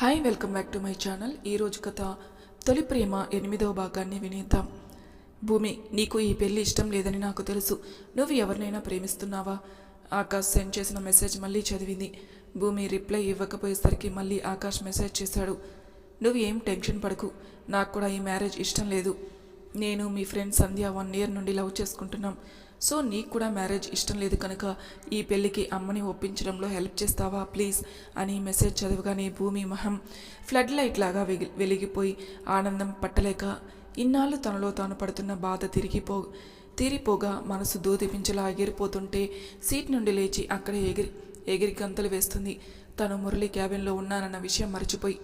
Hi welcome back to my channel ఈరోజు కథ తొలి ప్రేమ ఎనిమిదవ భాగాన్ని వినేద్దాం. భూమి నీకు ఈ పెళ్ళి ఇష్టం లేదని నాకు తెలుసు. నువ్వు ఎవరినైనా ప్రేమిస్తున్నావా? ఆకాష్ సెండ్ చేసిన మెసేజ్ మళ్ళీ చదివింది. భూమి రిప్లై ఇవ్వకపోయేసరికి మళ్ళీ ఆకాష్ మెసేజ్ చేశాడు. నువ్వు ఏం టెన్షన్ పడకు. నాకు కూడా ఈ మ్యారేజ్ ఇష్టం లేదు. నేను మీ ఫ్రెండ్ సంధ్య వన్ ఇయర్ నుండి లవ్ చేసుకుంటున్నాం. సో నీకు కూడా మ్యారేజ్ ఇష్టం లేదు కనుక ఈ పెళ్ళికి అమ్మని ఒప్పించడంలో హెల్ప్ చేస్తావా? ప్లీజ్ అని మెసేజ్ చదవగానే భూమి మహం ఫ్లడ్ లైట్ లాగా వెగి వెలిగిపోయి ఆనందం పట్టలేక ఇన్నాళ్ళు తనలో తాను పడుతున్న బాధ తిరిగిపో తీరిపోగా మనసు దూదిపించలా ఎగిరిపోతుంటే సీట్ నుండి లేచి అక్కడే ఎగిరి ఎగిరి గంతలు వేస్తుంది. తను మురళి క్యాబిన్లో ఉన్నానన్న విషయం మర్చిపోయి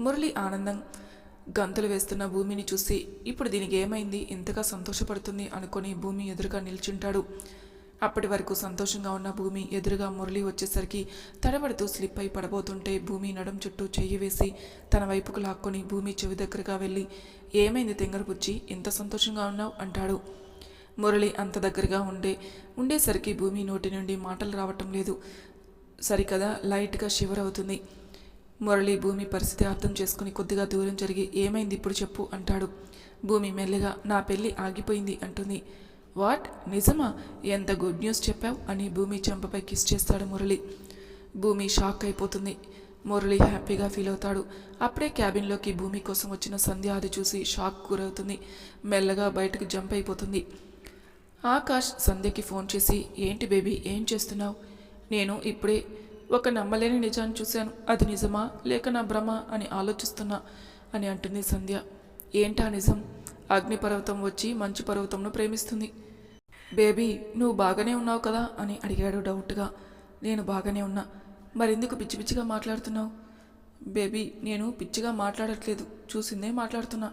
మురళి ఆనందం గంతులు వేస్తున్న భూమిని చూసి ఇప్పుడు దీనికి ఏమైంది? ఇంతగా సంతోషపడుతుంది అనుకొని భూమి ఎదురుగా నిల్చుంటాడు. అప్పటి వరకు సంతోషంగా ఉన్న భూమి ఎదురుగా మురళి వచ్చేసరికి తడబడుతూ స్లిప్ అయి పడబోతుంటే భూమి నడుం చుట్టూ చెయ్యి వేసి తన వైపుకు లాక్కొని భూమి చెవి దగ్గరగా వెళ్ళి ఏమైంది తెంగరపుచ్చి ఇంత సంతోషంగా ఉన్నావు? అంటాడు. మురళి అంత దగ్గరగా ఉండే ఉండేసరికి భూమి నోటి నుండి మాటలు రావటం లేదు. సరికదా? లైట్గా షివర్ అవుతుంది. మురళి భూమి పరిస్థితి అర్థం చేసుకుని కొద్దిగా దూరం జరిగి ఏమైంది ఇప్పుడు చెప్పు అంటాడు. భూమి మెల్లిగా నా పెళ్ళి ఆగిపోయింది అంటుంది. వాట్? నిజమా? ఎంత గుడ్ న్యూస్ చెప్పావు అని భూమి చెంపపై కిస్ చేస్తాడు మురళి. భూమి షాక్ అయిపోతుంది. మురళి హ్యాపీగా ఫీల్ అవుతాడు. అప్పుడే క్యాబిన్లోకి భూమి కోసం వచ్చిన సంధ్య అది చూసి షాక్ గురవుతుంది. మెల్లగా బయటకు జంప్ అయిపోతుంది. ఆకాష్ సంధ్యకి ఫోన్ చేసి ఏంటి బేబీ? ఏం చేస్తున్నావు? నేను ఇప్పుడే ఒక నమ్మలేని నిజాన్ని చూశాను. అది నిజమా? లేక నా భ్రమ అని ఆలోచిస్తున్నా అని అంటుంది సంధ్య. ఏంటా నిజం? అగ్నిపర్వతం వచ్చి మంచు పర్వతంను ప్రేమిస్తుంది. బేబీ నువ్వు బాగానే ఉన్నావు కదా? అని అడిగాడు డౌట్గా. నేను బాగానే ఉన్నా. మరెందుకు పిచ్చి పిచ్చిగా మాట్లాడుతున్నావు? బేబీ నేను పిచ్చిగా మాట్లాడట్లేదు. చూసిందే మాట్లాడుతున్నా.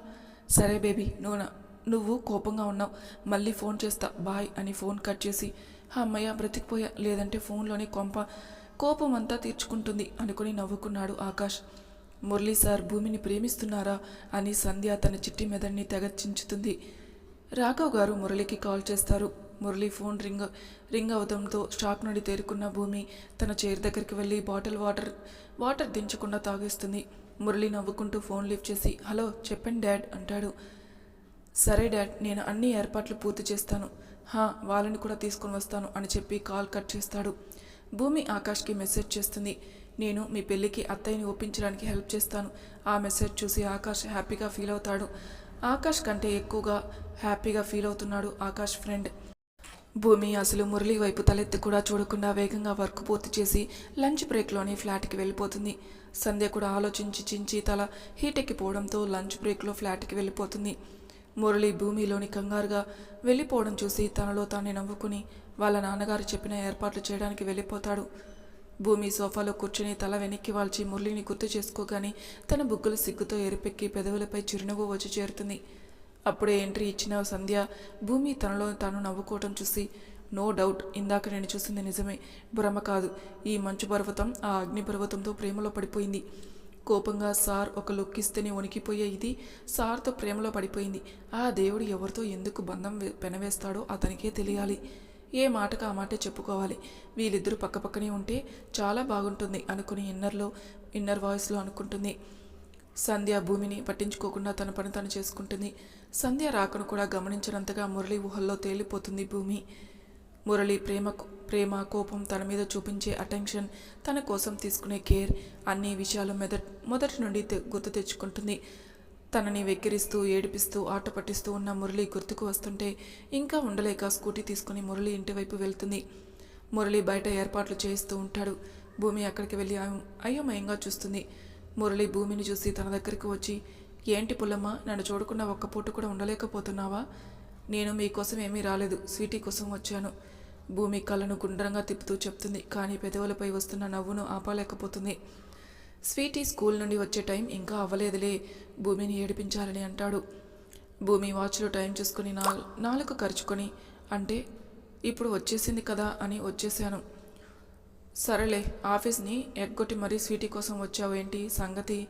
సరే బేబీ నువ్వు నా- నువ్వు కోపంగా ఉన్నావు. మళ్ళీ ఫోన్ చేస్తా. బాయ్ అని ఫోన్ కట్ చేసి అమ్మయ్య బ్రతికిపోయా. లేదంటే ఫోన్లోని కొంప కోపం అంతా తీర్చుకుంటుంది అనుకుని నవ్వుకున్నాడు ఆకాష్. మురళీ సార్ భూమిని ప్రేమిస్తున్నారా అని సంధ్య తన చిట్టి మెదడిని తెగచించుతుంది. రాఘవ్ గారు మురళికి కాల్ చేస్తారు. మురళి ఫోన్ రింగ్ రింగ్ అవడంతో షాక్ నుండి తేరుకున్న భూమి తన చైర్ దగ్గరికి వెళ్ళి బాటిల్ వాటర్ వాటర్ దించకుండా తాగేస్తుంది. మురళి నవ్వుకుంటూ ఫోన్ లిఫ్ట్ చేసి హలో చెప్పండి డాడ్ అంటాడు. సరే డాడ్ నేను అన్ని ఏర్పాట్లు పూర్తి చేస్తాను. హా వాళ్ళని కూడా తీసుకొని వస్తాను అని చెప్పి కాల్ కట్ చేస్తాడు. భూమి ఆకాష్కి మెసేజ్ చేస్తుంది. నేను మీ పెళ్ళికి అత్తయ్యని ఒప్పించడానికి హెల్ప్ చేస్తాను. ఆ మెసేజ్ చూసి ఆకాష్ హ్యాపీగా ఫీల్ అవుతాడు. ఆకాష్ కంటే ఎక్కువగా హ్యాపీగా ఫీల్ అవుతున్నాడు ఆకాష్ ఫ్రెండ్. భూమి అసలు మురళి వైపు తలెత్తి కూడా చూడకుండా వేగంగా వర్క్ పూర్తి చేసి లంచ్ బ్రేక్లోని ఫ్లాట్కి వెళ్ళిపోతుంది. సంధ్య కూడా ఆలోచించి చించి తల హీట్ ఎక్కిపోవడంతో లంచ్ బ్రేక్లో ఫ్లాట్కి వెళ్ళిపోతుంది. మురళి భూమిలోని కంగారుగా వెళ్ళిపోవడం చూసి తనలో తానే నవ్వుకుని వాళ్ళ నాన్నగారు చెప్పిన ఏర్పాట్లు చేయడానికి వెళ్ళిపోతాడు. భూమి సోఫాలో కూర్చుని తల వెనక్కి వాల్చి మురళిని గుర్తు చేసుకోగానే తన బుగ్గలు సిగ్గుతో ఎరిపెక్కి పెదవులపై చిరునవ్వు వచ్చి చేరుతుంది. అప్పుడే ఎంట్రీ ఇచ్చిన సంధ్య భూమి తనలో తాను నవ్వుకోవటం చూసి నో డౌట్ ఇందాక నేను చూసింది నిజమే. భ్రమ కాదు. ఈ మంచు పర్వతం ఆ అగ్ని పర్వతంతో ప్రేమలో పడిపోయింది. కోపంగా సార్ ఒక లొక్కిస్తేనే వణికిపోయే ఇది. సార్తో ప్రేమలో పడిపోయింది. ఆ దేవుడు ఎవరితో ఎందుకు బంధం పెనవేస్తాడో అతనికే తెలియాలి. ఏ మాటకు ఆ మాటే చెప్పుకోవాలి. వీళ్ళిద్దరూ పక్కపక్కనే ఉంటే చాలా బాగుంటుంది అనుకుని ఇన్నర్లో ఇన్నర్ వాయిస్లో అనుకుంటుంది. సంధ్య భూమిని పట్టించుకోకుండా తన పని తను చేసుకుంటుంది. సంధ్య రాకను కూడా గమనించినంతగా మురళి ఊహల్లో తేలిపోతుంది భూమి. మురళి ప్రేమ ప్రేమ కోపం తన మీద చూపించే అటెన్షన్ తన కోసం తీసుకునే కేర్ అన్ని విషయాలు మెదట్ మొదటి నుండి గుర్తు తెచ్చుకుంటుంది. తనని వెక్కిరిస్తూ ఏడిపిస్తూ ఆట పట్టిస్తూ ఉన్న మురళి గుర్తుకు వస్తుంటే ఇంకా ఉండలేక స్కూటీ తీసుకుని మురళి ఇంటి వైపు వెళ్తుంది. మురళి బయట ఏర్పాట్లు చేయిస్తూ ఉంటాడు. భూమి అక్కడికి వెళ్ళి అయోమయంగా చూస్తుంది. మురళి భూమిని చూసి తన దగ్గరికి వచ్చి ఏంటి పుల్లమ్మ నన్ను చూడకుండా ఒక్క పూట కూడా ఉండలేకపోతున్నావా? నేను మీకోసం ఏమీ రాలేదు. స్వీటీ కోసం వచ్చాను. భూమి కళ్ళను గుండ్రంగా తిప్పుతూ చెప్తుంది. కానీ పెదవులపై వస్తున్న నవ్వును ఆపలేకపోతుంది. స్వీటీ స్కూల్ నుండి వచ్చే టైం ఇంకా అవ్వలేదులే. భూమిని ఏడిపించాలని అంటాడు. భూమి వాచ్లో టైం చూసుకుని నాల్ నాలుగు ఖర్చుకొని అంటే ఇప్పుడు వచ్చేసింది కదా అని వచ్చేసాను సరేలే ఆఫీస్ని ఎగ్గొట్టి మరీ స్వీటీ కోసం వచ్చావు ఏంటి? సంగతి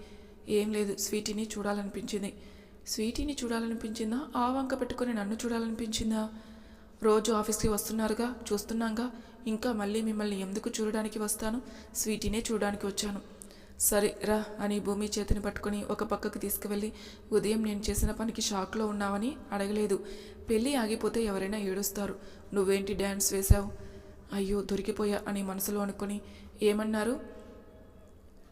ఏం లేదు. స్వీటీని చూడాలనిపించింది. స్వీటీని చూడాలనిపించిందా? ఆ వంక పెట్టుకొని నన్ను చూడాలనిపించిందా? రోజు ఆఫీస్కి వస్తున్నారుగా చూస్తున్నాగా. ఇంకా మళ్ళీ మిమ్మల్ని ఎందుకు చూడడానికి వస్తాను? స్వీటీనే చూడడానికి వచ్చాను. సరే రా అని భూమి చేతిని పట్టుకొని ఒక పక్కకు తీసుకువెళ్ళి ఉదయం నేను చేసిన పనికి షాక్లో ఉన్నావని అడగలేదు. పెళ్ళి ఆగిపోతే ఎవరైనా ఏడుస్తారు. నువ్వేంటి డ్యాన్స్ వేశావు? అయ్యో దొరికిపోయా అని మనసులో అనుకొని ఏమన్నారు?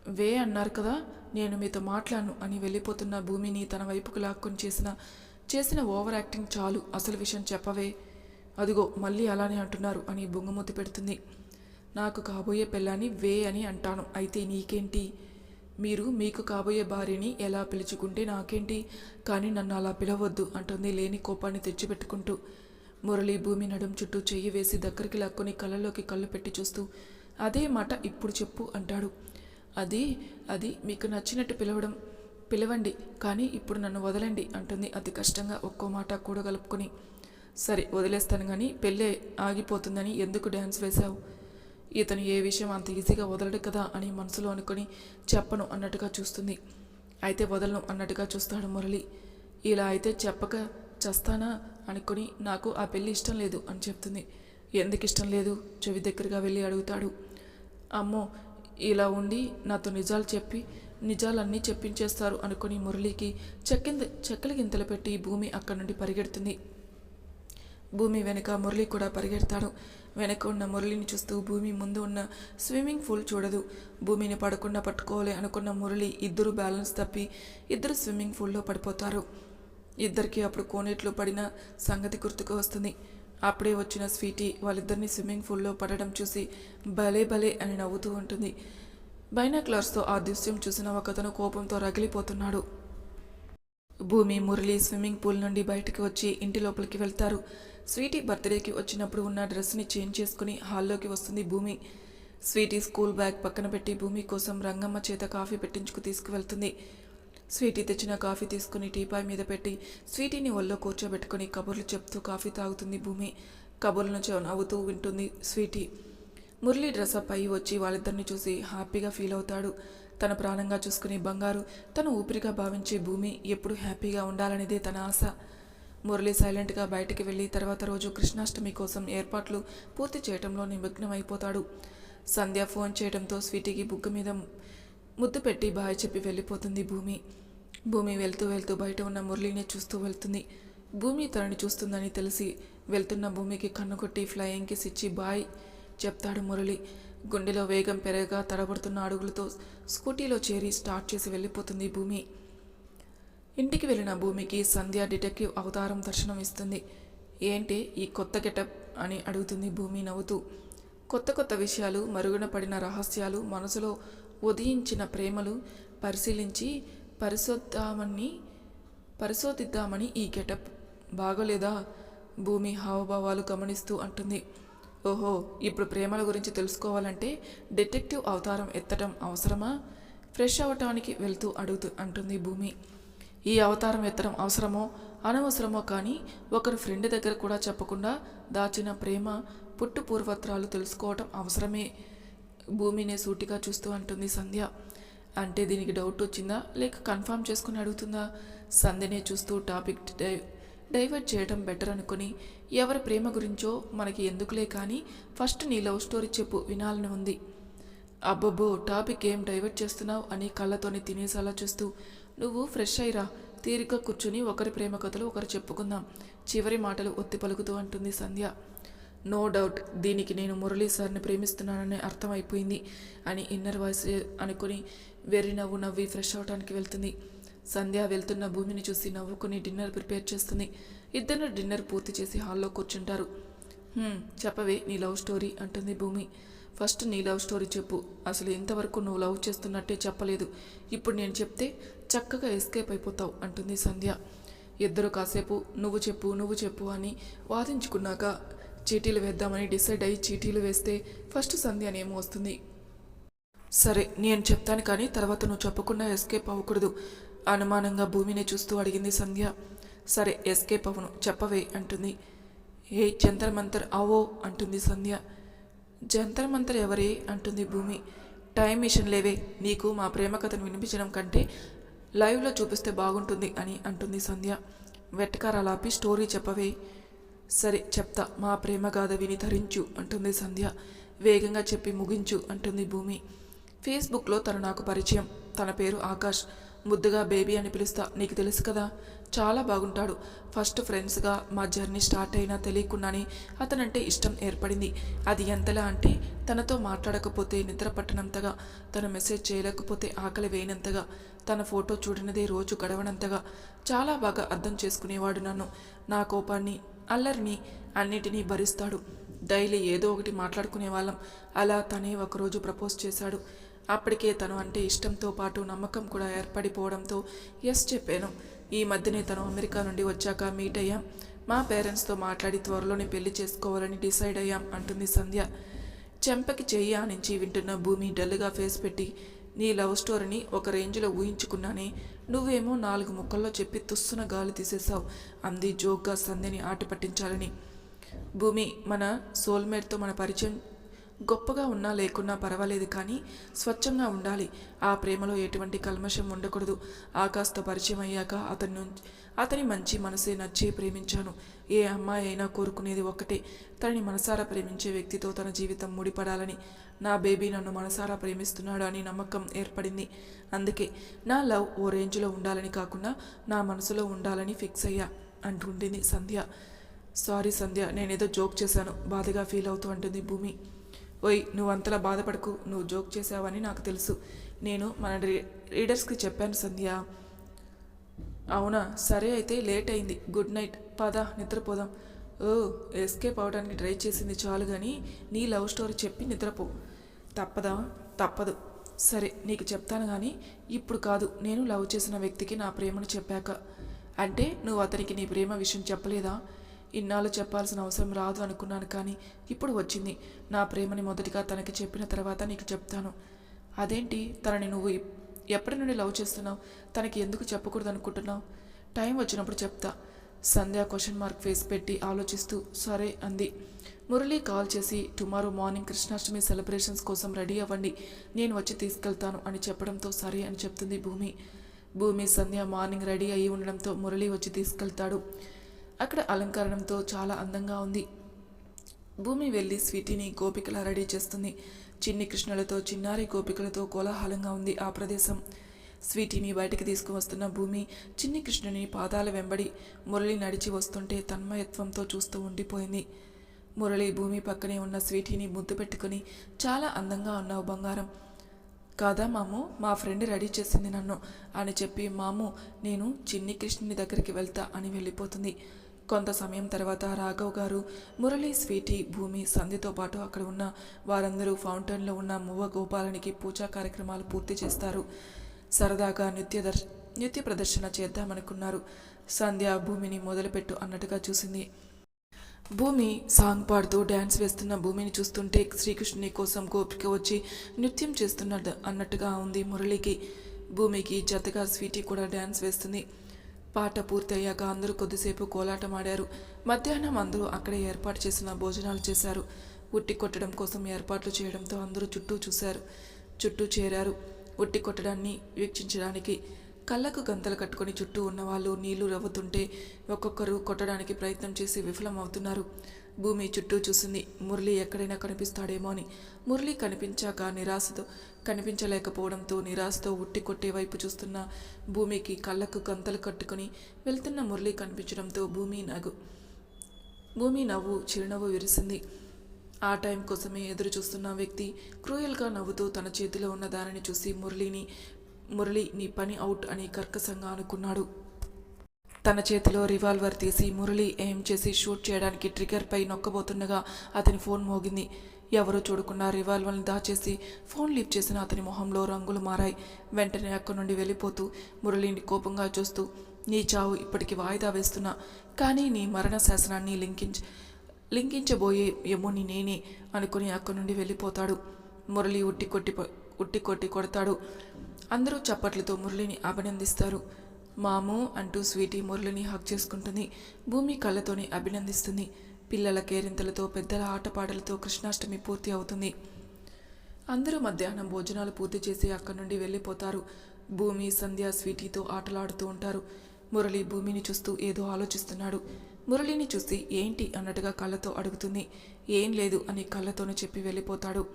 వే అన్నారు కదా నేను మీతో మాట్లాడను అని వెళ్ళిపోతున్న భూమిని తన వైపుకు లాక్కొని చేసిన చేసిన ఓవర్ యాక్టింగ్ చాలు. అసలు విషయం చెప్పవే. అదిగో మళ్ళీ అలానే అంటున్నారు అని బొంగమూతి పెడుతుంది. నాకు కాబోయే పెళ్ళాన్ని వే అని అంటాను. అయితే నీకేంటి? మీరు మీకు కాబోయే భార్యని ఎలా పిలుచుకుంటే నాకేంటి? కానీ నన్ను అలా పిలవద్దు అంటుంది లేని కోపాన్ని తెచ్చిపెట్టుకుంటూ. మురళి భూమి నడుం చుట్టూ చెయ్యి వేసి దగ్గరికి లాక్కొని కళ్ళలోకి కళ్ళు పెట్టి చూస్తూ అదే మాట ఇప్పుడు చెప్పు అంటాడు. అది అది మీకు నచ్చినట్టు పిలవడం పిలవండి కానీ ఇప్పుడు నన్ను వదలండి అంటుంది అతి కష్టంగా ఒక్కో మాట కూడగలుపుకొని. సరే వదిలేస్తాను కానీ పెళ్ళే ఆగిపోతుందని ఎందుకు డ్యాన్స్ వేశావు? ఇతను ఏ విషయం అంత ఈజీగా వదలడు కదా అని మనసులో అనుకొని చెప్పను అన్నట్టుగా చూస్తుంది. అయితే వదలను అన్నట్టుగా చూస్తాడు మురళి. ఇలా అయితే చెప్పక చస్తానా? అనుకొని నాకు ఆ పెళ్ళి ఇష్టం లేదు అని చెప్తుంది. ఎందుకు ఇష్టం లేదు? చెవి దగ్గరగా వెళ్ళి అడుగుతాడు. అమ్మో ఇలా ఉండి నాతో నిజాలు చెప్పి నిజాలన్నీ చెప్పించేస్తారు అనుకుని మురళికి చెక్కింద చెక్కల గింతలు పెట్టి భూమి అక్కడి నుండి పరిగెడుతుంది. భూమి వెనుక మురళి కూడా పరిగెడతాడు. వెనక ఉన్న మురళిని చూస్తూ భూమి ముందు ఉన్న స్విమ్మింగ్ పూల్ చూడదు. భూమిని పడకుండా పట్టుకోవాలి అనుకున్న మురళి ఇద్దరు బ్యాలెన్స్ తప్పి ఇద్దరు స్విమ్మింగ్ పూల్లో పడిపోతారు. ఇద్దరికి అప్పుడు కోనేట్లో పడిన సంగతి గుర్తుకు వస్తుంది. అప్పుడే వచ్చిన స్వీటీ వాళ్ళిద్దరిని స్విమ్మింగ్ పూల్లో పడడం చూసి భలే భలే అని నవ్వుతూ ఉంటుంది. బైనాక్లర్స్తో ఆ దృశ్యం చూసిన ఒకతను కోపంతో రగిలిపోతున్నాడు. భూమి మురళి స్విమ్మింగ్ పూల్ నుండి బయటకు వచ్చి ఇంటి లోపలికి వెళ్తారు. స్వీటీ బర్త్డేకి వచ్చినప్పుడు ఉన్న డ్రెస్ని చేంజ్ చేసుకుని హాల్లోకి వస్తుంది భూమి. స్వీటీ స్కూల్ బ్యాగ్ పక్కన పెట్టి భూమి కోసం రంగమ్మ చేత కాఫీ పెట్టించుకు తీసుకువెళ్తుంది. స్వీటీ తెచ్చిన కాఫీ తీసుకుని టీపాయ్ మీద పెట్టి స్వీటీని ఒళ్ళో కూర్చోబెట్టుకుని కబుర్లు చెప్తూ కాఫీ తాగుతుంది భూమి. కబుర్లను నవ్వుతూ వింటుంది స్వీటీ. మురళి డ్రెస్అప్ అయి వచ్చి వాళ్ళిద్దరిని చూసి హ్యాపీగా ఫీల్ అవుతాడు. తన ప్రాణంగా చూసుకుని బంగారు తను ఊపిరిగా భావించే భూమి ఎప్పుడు హ్యాపీగా ఉండాలనేదే తన ఆశ. మురళి సైలెంట్గా బయటికి వెళ్ళి తర్వాత రోజు కృష్ణాష్టమి కోసం ఏర్పాట్లు పూర్తి చేయడంలో నిమగ్నం అయిపోతాడు సంధ్య ఫోన్ చేయడంతో స్వీటీకి బుగ్గ మీద ముద్దు పెట్టి బాయ్ చెప్పి వెళ్ళిపోతుంది భూమి. భూమి వెళ్తూ వెళ్తూ బయట ఉన్న మురళిని చూస్తూ వెళ్తుంది. భూమి తనని చూస్తుందని తెలిసి వెళ్తున్న భూమికి కన్ను కొట్టి ఫ్లయింగ్ కిస్ ఇచ్చి బాయ్ చెప్తాడు మురళి. గుండెలో వేగం పెరగగా తడబడుతున్న అడుగులతో స్కూటీలో చేరి స్టార్ట్ చేసి వెళ్ళిపోతుంది భూమి. ఇంటికి వెళ్ళిన భూమికి సంధ్య డిటెక్టివ్ అవతారం దర్శనం ఇస్తుంది. ఏంటి ఈ కొత్త గెటప్ అని అడుగుతుంది భూమి నవ్వుతూ. కొత్త కొత్త విషయాలు మరుగున పడిన రహస్యాలు మనసులో ఉదయించిన ప్రేమలు పరిశీలించి పరిశోద్ధామని పరిశోధిద్దామని ఈ గెటప్ బాగోలేదా? భూమి హావభావాలు గమనిస్తూ అంటుంది. ఓహో ఇప్పుడు ప్రేమల గురించి తెలుసుకోవాలంటే డిటెక్టివ్ అవతారం ఎత్తడం అవసరమా? ఫ్రెష్ అవ్వటానికి వెళ్తూ అడుగుతూ అంటుంది భూమి. ఈ అవతారం ఎత్తడం అవసరమో అనవసరమో కానీ ఒకరి ఫ్రెండ్ దగ్గర కూడా చెప్పకుండా దాచిన ప్రేమ పుట్టు పూర్వత్రాలు తెలుసుకోవటం అవసరమే. భూమిని సూటిగా చూస్తూ అంటుంది సంధ్య. అంటే దీనికి డౌట్ వచ్చిందా? లేక కన్ఫర్మ్ చేసుకుని అడుగుతుందా? సంధ్యనే చూస్తూ టాపిక్ డై డైవర్ట్ చేయడం బెటర్ అనుకుని ఎవరి ప్రేమ గురించో మనకి ఎందుకులే కానీ ఫస్ట్ నీ లవ్ స్టోరీ చెప్పు వినాలని ఉంది. అబ్బబ్బో టాపిక్ ఏం డైవర్ట్ చేస్తున్నావు అని కళ్ళతోని తినేసేలా చూస్తూ నువ్వు ఫ్రెష్ అయ్యిరా తీరిక కూర్చుని ఒకరి ప్రేమ కథలు ఒకరు చెప్పుకుందాం చివరి మాటలు ఒత్తి పలుకుతూ అంటుంది సంధ్య. నో డౌట్ దీనికి నేను మురళీ సార్ని ప్రేమిస్తున్నానని అర్థమైపోయింది అని ఇన్నర్ వాయిస్ అనుకుని వెర్రి నవ్వు నవ్వి ఫ్రెష్ అవడానికి వెళ్తుంది. సంధ్య వెళ్తున్న భూమిని చూసి నవ్వుకుని డిన్నర్ ప్రిపేర్ చేస్తుంది. ఇద్దరు డిన్నర్ పూర్తి చేసి హాల్లో కూర్చుంటారు. చెప్పవే నీ లవ్ స్టోరీ అంటుంది భూమి. ఫస్ట్ నీ లవ్ స్టోరీ చెప్పు. అసలు ఇంతవరకు నువ్వు లవ్ చేస్తున్నట్టే చెప్పలేదు. ఇప్పుడు నేను చెప్తే చక్కగా ఎస్కేప్ అయిపోతావు అంటుంది సంధ్య. ఇద్దరు కాసేపు నువ్వు చెప్పు నువ్వు చెప్పు అని వాదించుకున్నాక చీటీలు వేద్దామని డిసైడ్ అయ్యి చీటీలు వేస్తే ఫస్ట్ సంధ్య నేమో వస్తుంది. సరే నేను చెప్తాను కానీ తర్వాత నువ్వు చెప్పకుండా ఎస్కేప్ అవ్వకూడదు అనుమానంగా భూమిని చూస్తూ అడిగింది సంధ్య. సరే ఎస్కేప్ అవును చెప్పవే అంటుంది. ఏ జంతర్ మంతర్ అవో అంటుంది సంధ్య. జంతర్ మంతర్ ఎవరే అంటుంది భూమి. టైం మిషన్ లేవే నీకు మా ప్రేమ కథను వినిపించడం కంటే లైవ్లో చూపిస్తే బాగుంటుంది అని అంటుంది సంధ్య. వెట్టకారాలాపి స్టోరీ చెప్పవే. సరే చెప్తా మా ప్రేమ గాథ విని ధరించు అంటుంది సంధ్య. వేగంగా చెప్పి ముగించు అంటుంది భూమి. ఫేస్బుక్లో తను నాకు పరిచయం. తన పేరు ఆకాష్. ముద్దుగా బేబీ అని పిలుస్తా నీకు తెలుసు కదా చాలా బాగుంటాడు. ఫస్ట్ ఫ్రెండ్స్గా మా జర్నీ స్టార్ట్ అయినా తెలియకుండానే అతనంటే ఇష్టం ఏర్పడింది. అది ఎంతలా అంటే తనతో మాట్లాడకపోతే నిద్ర పట్టనంతగా తన మెసేజ్ చేయలేకపోతే ఆకలి వేయనంతగా తన ఫోటో చూడనిదే రోజు గడవనంతగా చాలా బాగా అర్థం చేసుకునేవాడు నన్ను. నా కోపాన్ని అల్లరిని అన్నిటినీ భరిస్తాడు. డైలీ ఏదో ఒకటి మాట్లాడుకునే వాళ్ళం అలా తనే ఒకరోజు ప్రపోజ్ చేశాడు. అప్పటికే తను అంటే ఇష్టంతో పాటు నమ్మకం కూడా ఏర్పడిపోవడంతో ఎస్ చెప్పాను. ఈ మధ్యనే తను అమెరికా నుండి వచ్చాక మీట్ అయ్యాం. మా పేరెంట్స్తో మాట్లాడి త్వరలోనే పెళ్ళి చేసుకోవాలని డిసైడ్ అయ్యాం అంటుంది సంధ్య. చెంపకి చెయ్యి ఆనించి వింటున్న భూమి డల్గా ఫేస్ పెట్టి నీ లవ్ స్టోరీని ఒక రేంజ్లో ఊహించుకున్నానే నువ్వేమో నాలుగు ముక్కల్లో చెప్పి తుస్సున గాలి తీసేశావు అంది జోక్గా సంధ్యని ఆట పట్టించాలని. భూమి మన సోల్మేట్తో మన పరిచయం గొప్పగా ఉన్నా లేకున్నా పర్వాలేదు కానీ స్వచ్ఛంగా ఉండాలి. ఆ ప్రేమలో ఎటువంటి కల్మషం ఉండకూడదు. ఆకాశ్తో పరిచయం అయ్యాక అతని నుంచి అతని మంచి మనసే నచ్చి ప్రేమించాను. ఏ అమ్మాయి అయినా కోరుకునేది ఒక్కటే తనని మనసారా ప్రేమించే వ్యక్తితో తన జీవితం ముడిపడాలని. నా బేబీ నన్ను మనసారా ప్రేమిస్తున్నాడు అని నమ్మకం ఏర్పడింది. అందుకే నా లవ్ ఓ రేంజ్లో ఉండాలని కాకుండా నా మనసులో ఉండాలని ఫిక్స్ అయ్యా అంటుంటుంది సంధ్య. సారీ సంధ్య నేనేదో జోక్ చేశాను. బాధగా ఫీల్ అవుతూ అంటుంది భూమి. ఓయ్ నువ్వు అంతలా బాధపడకు నువ్వు జోక్ చేసావని నాకు తెలుసు. నేను మన రీ రీడర్స్కి చెప్పాను సంధ్య. అవునా? సరే అయితే లేట్ అయింది. Good night. పద నిద్రపోదాం. ఓ ఎస్కేప్ అవడానికి ట్రై చేసింది చాలు కానీ నీ లవ్ స్టోరీ చెప్పి నిద్రపో. తప్పదా? తప్పదు. సరే నీకు చెప్తాను కానీ ఇప్పుడు కాదు. నేను లవ్ చేసిన వ్యక్తికి నా ప్రేమను చెప్పాక. అంటే నువ్వు అతనికి నీ ప్రేమ విషయం చెప్పలేదా? ఇన్నాళ్ళు చెప్పాల్సిన అవసరం రాదు అనుకున్నాను కానీ ఇప్పుడు వచ్చింది. నా ప్రేమని మొదటిగా తనకి చెప్పిన తర్వాత నీకు చెప్తాను. అదేంటి? తనని నువ్వు ఎప్పటి నుండి లవ్ చేస్తున్నావు? తనకి ఎందుకు చెప్పకూడదు అనుకుంటున్నావు టైం వచ్చినప్పుడు చెప్తా. సంధ్య క్వశ్చన్ మార్క్ ఫేస్ పెట్టి ఆలోచిస్తూ సరే అంది. మురళి కాల్ చేసి టుమారో మార్నింగ్ కృష్ణాష్టమి సెలబ్రేషన్స్ కోసం రెడీ అవ్వండి. నేను వచ్చి తీసుకెళ్తాను అని చెప్పడంతో సరే అని చెప్తుంది భూమి. భూమి సంధ్య మార్నింగ్ రెడీ అయి ఉండడంతో మురళి వచ్చి తీసుకెళ్తాడు. అక్కడ అలంకరణంతో చాలా అందంగా ఉంది. భూమి వెళ్ళి స్వీటీని గోపికలా రెడీ చేస్తుంది. చిన్ని కృష్ణులతో చిన్నారి గోపికలతో కోలాహలంగా ఉంది ఆ ప్రదేశం. స్వీటీని బయటికి తీసుకువస్తున్న భూమి చిన్ని కృష్ణుని పాదాల వెంబడి మురళి నడిచి వస్తుంటే తన్మయత్వంతో చూస్తూ ఉండిపోయింది. మురళి భూమి పక్కనే ఉన్న స్వీటీని ముద్దు పెట్టుకుని చాలా అందంగా ఉన్నావు బంగారం. కాదా మాము? మా ఫ్రెండ్ రెడీ చేసింది నన్ను. అని చెప్పి మాము నేను చిన్ని కృష్ణుని దగ్గరికి వెళ్తా అని వెళ్ళిపోతుంది. కొంత సమయం తర్వాత రాఘవ్ గారు మురళి స్వీటీ భూమి సంధితో పాటు అక్కడ ఉన్న వారందరూ ఫౌంటైన్లో ఉన్న మువ్వ గోపాలనికి పూజా కార్యక్రమాలు పూర్తి చేస్తారు. సరదాగా నృత్య దర్శ నృత్య ప్రదర్శన చేద్దామనుకున్నారు. సంధ్య భూమిని మొదలుపెట్టు అన్నట్టుగా చూసింది. భూమి సాంగ్ పాడుతూ డ్యాన్స్ వేస్తున్న భూమిని చూస్తుంటే శ్రీకృష్ణుని కోసం గోపిక వచ్చి నృత్యం చేస్తున్నట్టు అన్నట్టుగా ఉంది మురళికి. భూమికి జతగా స్వీటీ కూడా డ్యాన్స్ వేస్తుంది. పాట పూర్తయ్యాక అందరూ కొద్దిసేపు కోలాటం ఆడారు మధ్యాహ్నం అందరూ అక్కడే ఏర్పాటు చేసిన భోజనాలు చేశారు. ఉట్టి కొట్టడం కోసం ఏర్పాట్లు చేయడంతో అందరూ చుట్టూ చూశారు. చుట్టూ చేరారు. ఉట్టి కొట్టడాన్ని వీక్షించడానికి కళ్ళకు గంతలు కట్టుకొని చుట్టూ ఉన్నవాళ్ళు నీళ్ళు రవ్వుతుంటే ఒక్కొక్కరు కొట్టడానికి ప్రయత్నం చేసి విఫలం అవుతున్నారు భూమి చుట్టూ చూసింది. మురళి ఎక్కడైనా కనిపిస్తాడేమో అని. మురళి కనిపించాక నిరాశతో కనిపించలేకపోవడంతో నిరాశతో ఉట్టి కొట్టే వైపు చూస్తున్న భూమికి కళ్ళకు గంతలు కట్టుకొని వెళ్తున్న మురళి కనిపించడంతో భూమి నగు భూమి నవ్వు చిరునవ్వు విరిసింది. ఆ టైం కోసమే ఎదురు చూస్తున్న వ్యక్తి క్రూయల్గా నవ్వుతూ తన చేతిలో ఉన్న దానిని చూసి మురళిని మురళి నీ పని అవుట్ అని కర్కశంగా అనుకున్నాడు. తన చేతిలో రివాల్వర్ తీసి మురళి ఏం చేసి షూట్ చేయడానికి ట్రిగర్పై నొక్కబోతుండగా అతని ఫోన్ మోగింది. ఎవరో చూడకుండా రివాల్వర్ని దాచేసి ఫోన్ లిఫ్ట్ చేసిన అతని మొహంలో రంగులు మారాయి. వెంటనే అక్కడి నుండి వెళ్ళిపోతూ మురళిని కోపంగా చూస్తూ నీ చావు ఇప్పటికి వాయిదా వేస్తున్నా కానీ నీ మరణ శాసనాన్ని లింకించ లింకించబోయే యముని నేనే అనుకుని అక్కడి నుండి వెళ్ళిపోతాడు. మురళి ఉట్టి కొట్టి ఉట్టి కొట్టి కొడతాడు. అందరూ చప్పట్లతో మురళిని అభినందిస్తారు. మాము అంటూ స్వీటీ మురళిని హక్ చేసుకుంటుంది. భూమి కళ్ళతోనే అభినందిస్తుంది. పిల్లల కేరింతలతో పెద్దల ఆటపాటలతో కృష్ణాష్టమి పూర్తి అవుతుంది. అందరూ మధ్యాహ్నం భోజనాలు పూర్తి చేసి అక్కడి నుండి వెళ్ళిపోతారు. భూమి సంధ్య స్వీటీతో ఆటలాడుతూ ఉంటారు. మురళి భూమిని చూస్తూ ఏదో ఆలోచిస్తున్నాడు. మురళిని చూసి ఏంటి అన్నట్టుగా కళ్ళతో అడుగుతుంది. ఏం లేదు అని కళ్ళతోనే చెప్పి వెళ్ళిపోతాడు.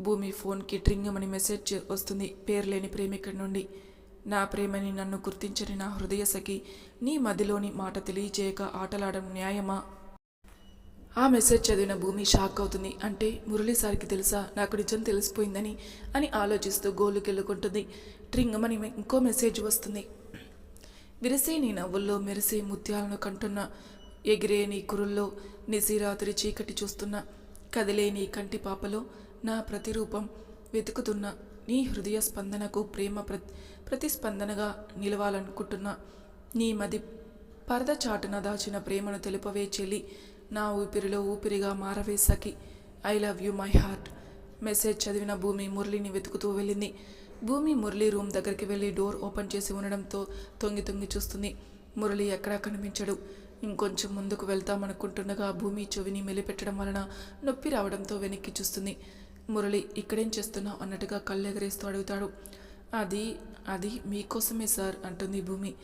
భూమి ఫోన్కి ట్రింగమని మెసేజ్ వస్తుంది. పేరు లేని ప్రేమికుడి నుండి. నా ప్రేమని నన్ను గుర్తించని నా హృదయ సఖి నీ మదిలోని మాట తెలియజేయక ఆటలాడడం న్యాయమా? ఆ మెసేజ్ చదివిన భూమి షాక్ అవుతుంది. అంటే మురళి సార్కి తెలుసా? నాకు నిజం తెలిసిపోయిందని అని ఆలోచిస్తూ గోలుకెళ్ళుకుంటుంది ట్రింగమని ఇంకో మెసేజ్ వస్తుంది. విరిసే నీ నవ్వుల్లో మెరిసే ముత్యాలను కంటున్న ఎగిరే నీ కురుల్లో నిజీరాత్రి చీకటి చూస్తున్న కదిలే నీ కంటి పాపలో నా ప్రతిరూపం వెతుకుతున్న నీ హృదయ స్పందనకు ప్రేమ ప్ర ప్రతిస్పందనగా నిలవాలనుకుంటున్నా నీ మది పరద చాటున దాచిన ప్రేమను తెలుపవే చెల్లి. నా ఊపిరిలో ఊపిరిగా మారవే సఖి. I love you my heart. Message చదివిన భూమి మురళిని వెతుకుతూ వెళ్ళింది. భూమి మురళి రూమ్ దగ్గరికి వెళ్ళి డోర్ ఓపెన్ చేసి ఉండడంతో తొంగి తొంగి చూస్తుంది. మురళి ఎక్కడా కనిపించడు. ఇంకొంచెం ముందుకు వెళ్తామనుకుంటుండగా భూమి చెవిని మెలిపెట్టడం వలన నొప్పి రావడంతో వెనక్కి చూస్తుంది. మురళి ఇక్కడేం చేస్తున్నావు? అన్నట్టుగా కళ్ళెగరేస్తూ అడుగుతాడు. అది అది మీకోసమే సార్ అంటుంది భూమి.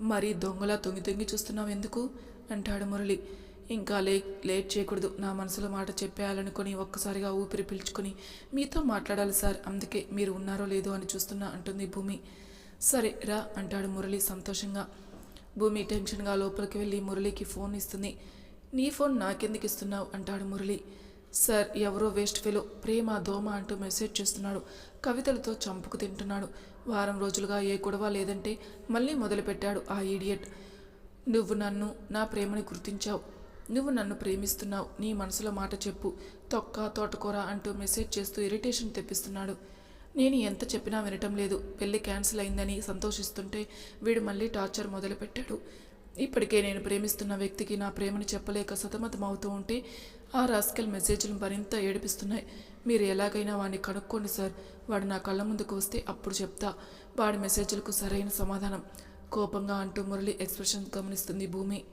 మరి దొంగలా తొంగి తొంగి చూస్తున్నావు ఎందుకు? అంటాడు మురళి. ఇంకా లే లేట్ చేయకూడదు. నా మనసులో మాట చెప్పేయాలనుకుని ఒక్కసారిగా ఊపిరి పీల్చుకుని మీతో మాట్లాడాలి సార్. అందుకే మీరు ఉన్నారో లేదో అని చూస్తున్నా అంటుంది భూమి. సరే రా అంటాడు మురళి సంతోషంగా. భూమి టెన్షన్గా లోపలికి వెళ్ళి మురళికి ఫోన్ ఇస్తుంది. నీ ఫోన్ నాకెందుకు ఇస్తున్నావు? అంటాడు మురళి. సార్ ఎవరో వేస్ట్ ఫెలో ప్రేమ దోమ అంటూ మెసేజ్ చేస్తున్నాడు. కవితలతో చంపుకు తింటున్నాడు. వారం రోజులుగా ఏ గొడవ లేదంటే మళ్ళీ మొదలుపెట్టాడు ఆ ఈడియట్ నువ్వు నన్ను నా ప్రేమని గుర్తించావు. నువ్వు నన్ను ప్రేమిస్తున్నావు. నీ మనసులో మాట చెప్పు. తొక్క తోటకూర అంటూ మెసేజ్ చేస్తూ ఇరిటేషన్ తెప్పిస్తున్నాడు. నేను ఎంత చెప్పినా వినటం లేదు. పెళ్ళి క్యాన్సిల్ అయిందని సంతోషిస్తుంటే వీడు మళ్ళీ టార్చర్ మొదలుపెట్టాడు. ఇప్పటికే నేను ప్రేమిస్తున్న వ్యక్తికి నా ప్రేమని చెప్పలేక సతమతం అవుతూ ఉంటే ఆ రాస్కల్ మెసేజ్లు మరింత ఏడిపిస్తున్నాయి. మీరు ఎలాగైనా వాడిని కనుక్కోండి సార్. వాడు నా కళ్ళ ముందుకు వస్తే అప్పుడు చెప్తా. వాడి మెసేజ్లకు సరైన సమాధానం. కోపంగా అంటూ మురళి ఎక్స్ప్రెషన్ గమనిస్తుంది భూమి.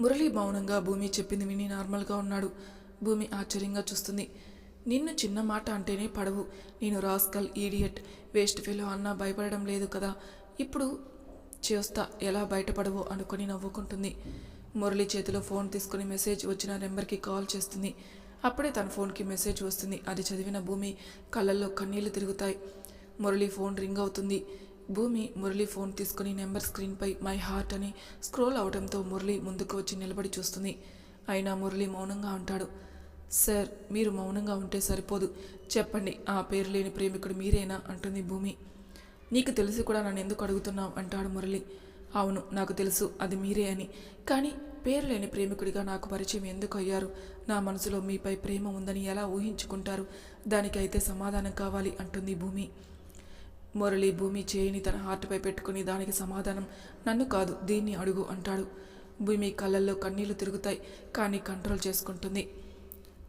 మురళి మౌనంగా భూమి చెప్పింది విని నార్మల్గా ఉన్నాడు. భూమి ఆశ్చర్యంగా చూస్తుంది. నిన్ను చిన్న మాట అంటేనే పడవు. నేను రాస్కల్ ఈడియట్. వేస్ట్ ఫెలో అన్నా భయపడడం లేదు కదా. ఇప్పుడు చేస్తా. ఎలా బయటపడవో అనుకొని నవ్వుకుంటుంది. మురళి చేతిలో ఫోన్ తీసుకుని మెసేజ్ వచ్చిన నెంబర్కి కాల్ చేస్తుంది. అప్పుడే తన ఫోన్కి మెసేజ్ వస్తుంది. అది చదివిన భూమి కళ్ళల్లో కన్నీళ్ళు తిరుగుతాయి. మురళి ఫోన్ రింగ్ అవుతుంది. భూమి మురళి ఫోన్ తీసుకుని నెంబర్ స్క్రీన్పై మై హార్ట్ అని స్క్రోల్ అవడంతో మురళి ముందుకు వచ్చి నిలబడి చూస్తుంది. అయినా మురళి మౌనంగా ఉంటాడు. సార్ మీరు మౌనంగా ఉంటే సరిపోదు. చెప్పండి ఆ పేరు లేని ప్రేమికుడు మీరేనా? అంటుంది భూమి. నీకు తెలిసి కూడా నన్ను ఎందుకు అడుగుతున్నావు? అంటాడు మురళి. అవును నాకు తెలుసు అది మీరే అని. కానీ పేరు లేని ప్రేమికుడిగా నాకు పరిచయం ఎందుకు అయ్యారు? నా మనసులో మీపై ప్రేమ ఉందని ఎలా ఊహించుకుంటారు? దానికైతే సమాధానం కావాలి అంటుంది భూమి. మురళి భూమి చేయిని తన హార్ట్పై పెట్టుకుని దానికి సమాధానం నన్ను కాదు దీన్ని అడుగు అంటాడు. భూమి కళ్ళల్లో కన్నీళ్ళు తిరుగుతాయి కానీ కంట్రోల్ చేసుకుంటుంది.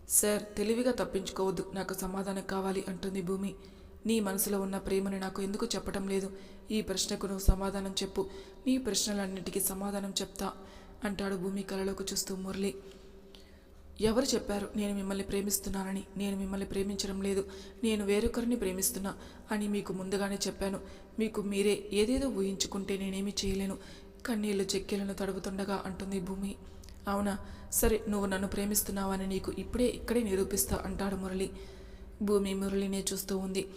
సార్ తెలివిగా తప్పించుకోవద్దు నాకు సమాధానం కావాలి అంటుంది భూమి. నీ మనసులో ఉన్న ప్రేమని నాకు ఎందుకు చెప్పటం లేదు? ఈ ప్రశ్నకు నువ్వు సమాధానం చెప్పు. నీ ప్రశ్నలన్నిటికీ సమాధానం చెప్తా అంటాడు భూమి కలలోకి చూస్తూ మురళి. ఎవరు చెప్పారు నేను మిమ్మల్ని ప్రేమిస్తున్నానని? నేను మిమ్మల్ని ప్రేమించడం లేదు. నేను వేరొకరిని ప్రేమిస్తున్నా అని మీకు ముందుగానే చెప్పాను. మీకు మీరే ఏదేదో ఊహించుకుంటే నేనేమీ చేయలేను. కన్నీళ్ళు చెక్కిలను తడుగుతుండగా అంటుంది భూమి. అవునా? సరే నువ్వు నన్ను ప్రేమిస్తున్నావని నీకు ఇప్పుడే ఇక్కడే నిరూపిస్తా అంటాడు మురళి. భూమి మురళినే చూస్తూ ఉంది.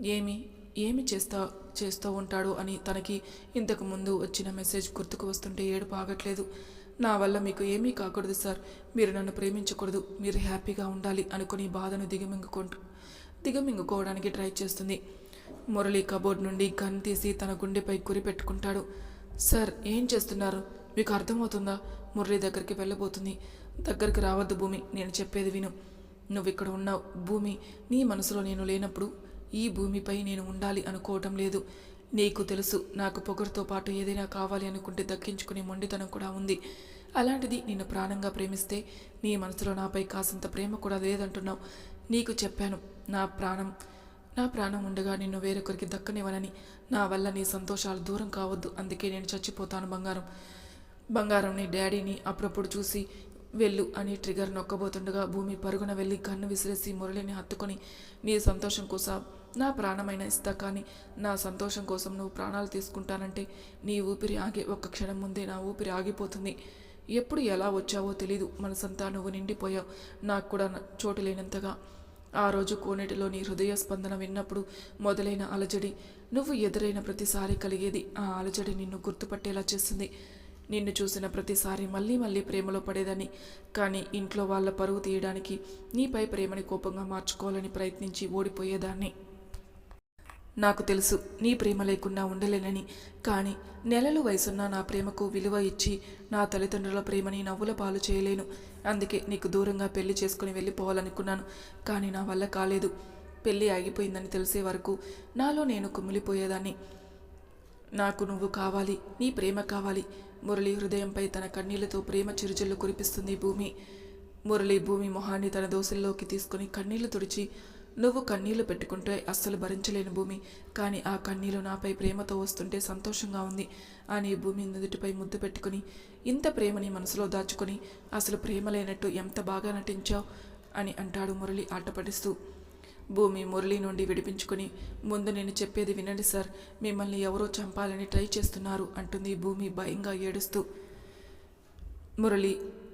ఏమి ఏమి చేస్తా చేస్తూ ఉంటాడు అని తనకి ఇంతకు ముందు వచ్చిన మెసేజ్ గుర్తుకు వస్తుంటే ఏడుపు ఆగట్లేదు. నా వల్ల మీకు ఏమీ కాకూడదు సార్. మీరు నన్ను ప్రేమించకూడదు. మీరు హ్యాపీగా ఉండాలి అనుకుని బాధను దిగమింగుకుంటూ దిగమింగుకోవడానికి ట్రై చేస్తుంది. మురళి కబోర్డ్ నుండి గన్ తీసి తన గుండెపై గురి పెట్టుకుంటాడు. సార్ ఏం చేస్తున్నారు? మీకు అర్థమవుతుందా? మురళి దగ్గరికి వెళ్ళబోతుంది. దగ్గరికి రావద్దు భూమి నేను చెప్పేది విను. నువ్వు ఇక్కడ ఉన్నావు. భూమి నీ మనసులో నేను లేనప్పుడు ఈ భూమిపై నేను ఉండాలి అనుకోవటం లేదు. నీకు తెలుసు నాకు పొగరుతో పాటు ఏదైనా కావాలి అనుకుంటే దక్కించుకునే మొండితనం కూడా ఉంది. అలాంటిది నిన్ను ప్రాణంగా ప్రేమిస్తే నీ మనసులో నాపై కాసంత ప్రేమ కూడా లేదంటున్నావు. నీకు చెప్పాను నా ప్రాణం నా ప్రాణం ఉండగా నిన్ను వేరొకరికి దక్కనివ్వనని. నా వల్ల నీ సంతోషాలు దూరం కావద్దు అందుకే నేను చచ్చిపోతాను బంగారం. బంగారంని డాడీని అప్పుడప్పుడు చూసి వెళ్ళు అని ట్రిగర్ నొక్కబోతుండగా భూమి పరుగున వెళ్ళి కన్ను విసిరేసి మురళిని హత్తుకొని నీ సంతోషం కోసం నా ప్రాణమైన ఇస్తా కానీ నా సంతోషం కోసం నువ్వు ప్రాణాలు తీసుకుంటానంటే నీ ఊపిరి ఆగే ఒక్క క్షణం ముందే నా ఊపిరి ఆగిపోతుంది. ఎప్పుడు ఎలా వచ్చావో తెలీదు. మనసంతా నువ్వు నిండిపోయావు. నాకు కూడా చోటు లేనంతగా. ఆ రోజు కోనేటిలో నీ హృదయ స్పందన విన్నప్పుడు మొదలైన అలజడి నువ్వు ఎదురైన ప్రతిసారి కలిగేది ఆ అలజడి నిన్ను గుర్తుపట్టేలా చేస్తుంది. నిన్ను చూసిన ప్రతిసారి మళ్ళీ మళ్ళీ ప్రేమలో పడేదని కానీ ఇంట్లో వాళ్ళ పరువు తీయడానికి నీపై ప్రేమని కోపంగా మార్చుకోవాలని ప్రయత్నించి ఓడిపోయేదాన్ని. నాకు తెలుసు నీ ప్రేమ లేకుండా ఉండలేనని. కానీ నెలలు వయసున్న నా ప్రేమకు విలువ ఇచ్చి నా తల్లిదండ్రుల ప్రేమని నవ్వుల పాలు చేయలేను. అందుకే నీకు దూరంగా పెళ్ళి చేసుకుని వెళ్ళిపోవాలనుకున్నాను. కానీ నా వల్ల కాలేదు. పెళ్ళి ఆగిపోయిందని తెలిసే వరకు నాలో నేను కుమిలిపోయేదాన్ని. నాకు నువ్వు కావాలి నీ ప్రేమ కావాలి. మురళి హృదయంపై తన కన్నీళ్ళతో ప్రేమ చిరుజల్లు కురిపిస్తుంది భూమి. మురళి భూమి మొహాన్ని తన దోశల్లోకి తీసుకుని కన్నీళ్ళు తుడిచి నువ్వు కన్నీళ్ళు పెట్టుకుంటే అస్సలు భరించలేని భూమి. కానీ ఆ కన్నీళ్ళు నాపై ప్రేమతో వస్తుంటే సంతోషంగా ఉంది. అని భూమి నుదుటిపై ముద్దు పెట్టుకుని ఇంత ప్రేమని మనసులో దాచుకొని అసలు ప్రేమ లేనట్టు ఎంత బాగా నటించావు? అని అంటాడు మురళి ఆటపడిస్తూ. భూమి మురళి నుండి విడిపించుకుని ముందు నేను చెప్పేది వినండి సార్ మిమ్మల్ని ఎవరో చంపాలని ట్రై చేస్తున్నారు అంటుంది భూమి భయంగా ఏడుస్తూ. మురళి